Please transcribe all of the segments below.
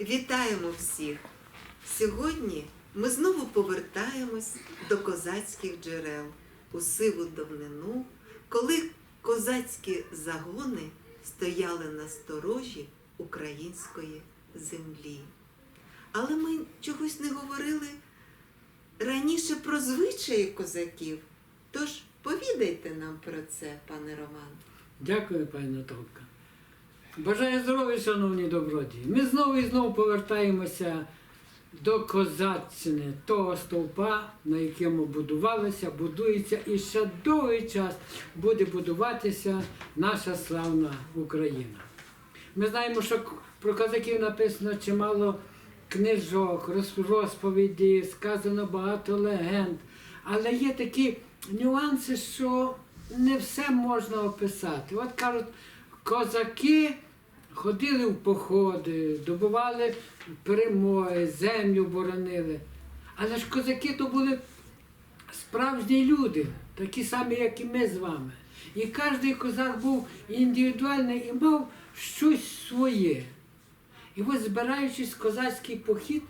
Вітаємо всіх! Сьогодні ми знову повертаємось до козацьких джерел у сиву давнину, коли козацькі загони стояли на сторожі української землі. Але ми чогось не говорили раніше про звичаї козаків. Тож повідайте нам про це, пане Роман. Дякую, пані Наталка. Бажаю здоров'я, шановні добродії. Ми знову і знову повертаємося до козаччини, того стовпа, на якому будувалося, будується і ще довгий час буде будуватися наша славна Україна. Ми знаємо, що про козаків написано чимало книжок, роз- розповіді, сказано багато легенд. Але є такі нюанси, що не все можна описати. От кажуть, козаки ходили в походи, добували перемоги, землю боронили. Але ж козаки то були справжні люди, такі самі, як і ми з вами. І кожен козак був індивідуальний і мав щось своє. І ось збираючись в козацький похід,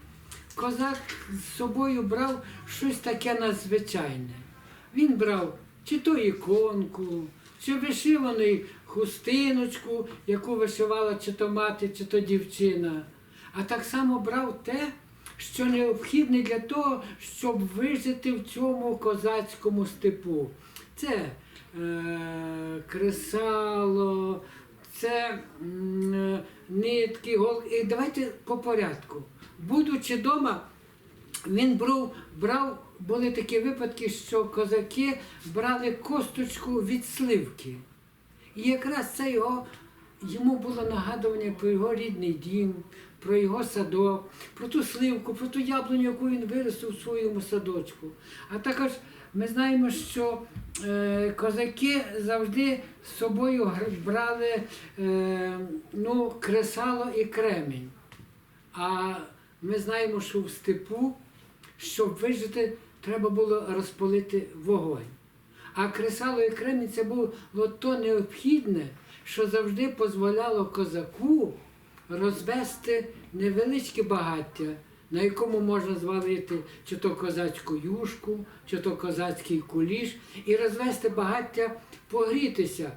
козак з собою брав щось таке надзвичайне. Він брав чи то іконку, чи вишивану хустиночку, яку вишивала чи то мати, чи то дівчина. А так само брав те, що необхідне для того, щоб вижити в цьому козацькому степу. Це е, кресало, це е, нитки, гол... І давайте по порядку. Будучи вдома, він брав, брав, були такі випадки, що козаки брали косточку від сливки. І якраз це його, йому було нагадування про його рідний дім, про його садок, про ту сливку, про ту яблуню, яку він виростив у своєму садочку. А також ми знаємо, що е, козаки завжди з собою брали е, ну, кресало і кремінь. А ми знаємо, що в степу, щоб вижити, треба було розпалити вогонь. А кресало і кремінь це було то необхідне, що завжди дозволяло козаку розвести невеличке багаття, на якому можна звалити чи то козацьку юшку, чи то козацький куліш, і розвести багаття, погрітися.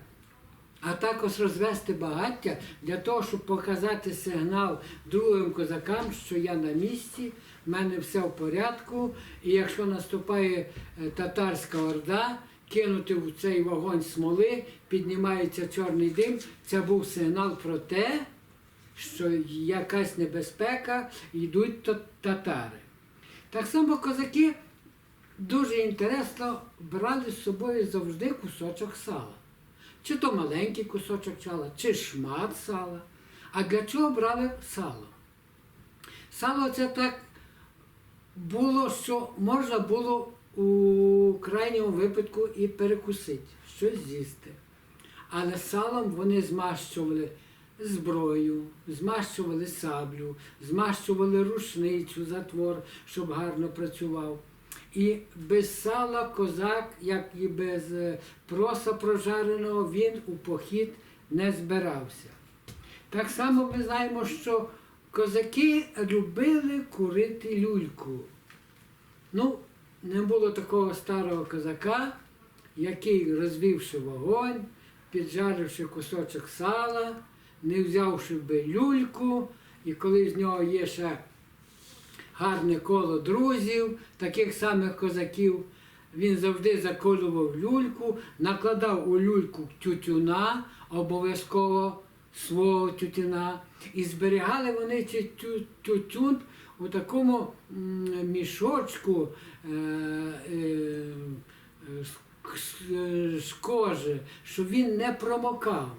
А також розвести багаття для того, щоб показати сигнал другим козакам, що я на місці, в мене все в порядку, і якщо наступає е, татарська орда, кинути в цей вогонь смоли, піднімається чорний дим, це був сигнал про те, що якась небезпека, йдуть татари. Так само козаки дуже інтересно брали з собою завжди кусочок сала. Чи то маленький кусочок сала, чи шмат сала. А для чого брали сало? Сало це так було, що можна було у крайньому випадку і перекусити, щось з'їсти. Але салом вони змащували зброю, змащували саблю, змащували рушницю, затвор, щоб гарно працював. І без сала козак, як і без е, проса прожареного, він у похід не збирався. Так само ми знаємо, що козаки любили курити люльку. Ну, не було такого старого козака, який, розвівши вогонь, піджаривши кусочок сала, не взявши би люльку, і коли з нього є ще гарне коло друзів, таких самих козаків, він завжди заколював люльку, накладав у люльку тютюна, обов'язково свого тютюна, і зберігали вони цей тю- тютюн у такому мішочку е, е, з кожи, щоб він не промокав.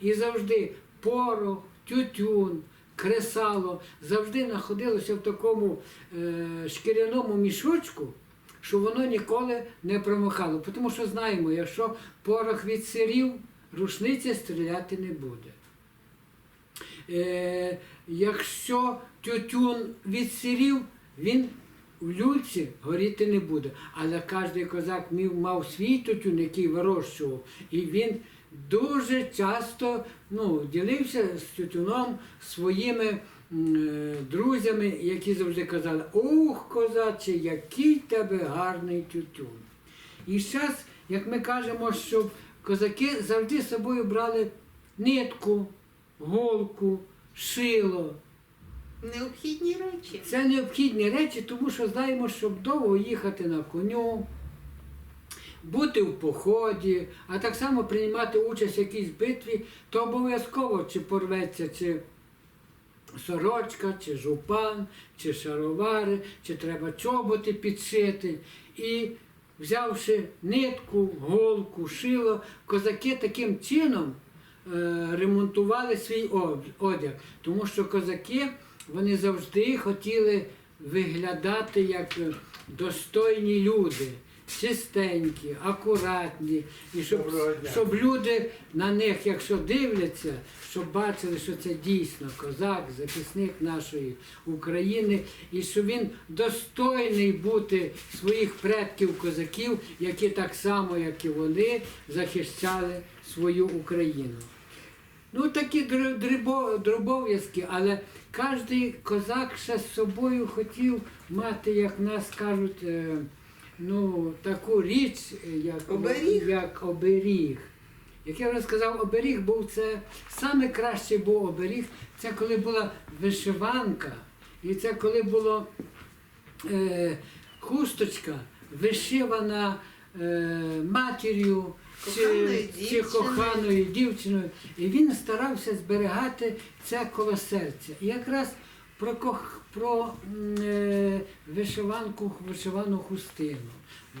І завжди порох, тютюн, кресало завжди знаходилося в такому е, шкіряному мішочку, що воно ніколи не промокало. Тому що знаємо, якщо порох відсирів, рушниця стріляти не буде. Е, якщо тютюн відсирів, він в люльці горіти не буде. Але кожен козак мав свій тютюн, який вирощував, і він дуже часто ну, ділився з тютюном своїми м, друзями, які завжди казали: Ух, козаче, який тебе гарний тютюн. І зараз, як ми кажемо, що козаки завжди з собою брали нитку, голку, шило. Необхідні речі. Це необхідні речі, тому що знаємо, щоб довго їхати на коню, бути в поході, а так само приймати участь в якійсь битві, то обов'язково чи порветься, чи сорочка, чи жупан, чи шаровари, чи треба чоботи підшити. І взявши нитку, голку, шило, козаки таким чином е, ремонтували свій одяг. Тому що козаки вони завжди хотіли виглядати як е, достойні люди, чистенькі, акуратні, і щоб, Доброго дня. щоб люди на них, якщо дивляться, щоб бачили, що це дійсно козак, захисник нашої України, і що він достойний бути своїх предків козаків, які так само, як і вони, захищали свою Україну. Ну, такі дробов'язки, але кожен козак ще з собою хотів мати, як нас кажуть, е, ну, таку річ, е, як Оберіг? як оберіг. Як я вже сказав, оберіг був це саме кращий був оберіг, це коли була вишиванка, і це коли було е, хусточка вишивана е, матір'ю чи, чи коханою дівчиною. І він старався зберігати це коло серця. І якраз про, кох, про е, вишиванку, вишивану хустину,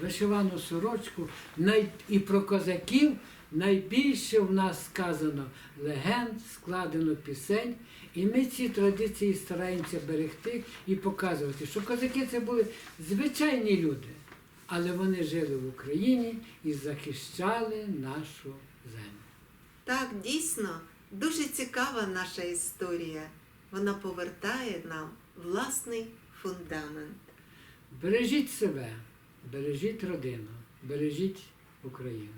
вишивану сорочку най, і про козаків найбільше в нас сказано легенд, складено пісень. І ми ці традиції стараємося берегти і показувати, що козаки це були звичайні люди, але вони жили в Україні і захищали нашу землю. Так, дійсно, дуже цікава наша історія. Вона повертає нам власний фундамент. Бережіть себе, бережіть родину, бережіть Україну.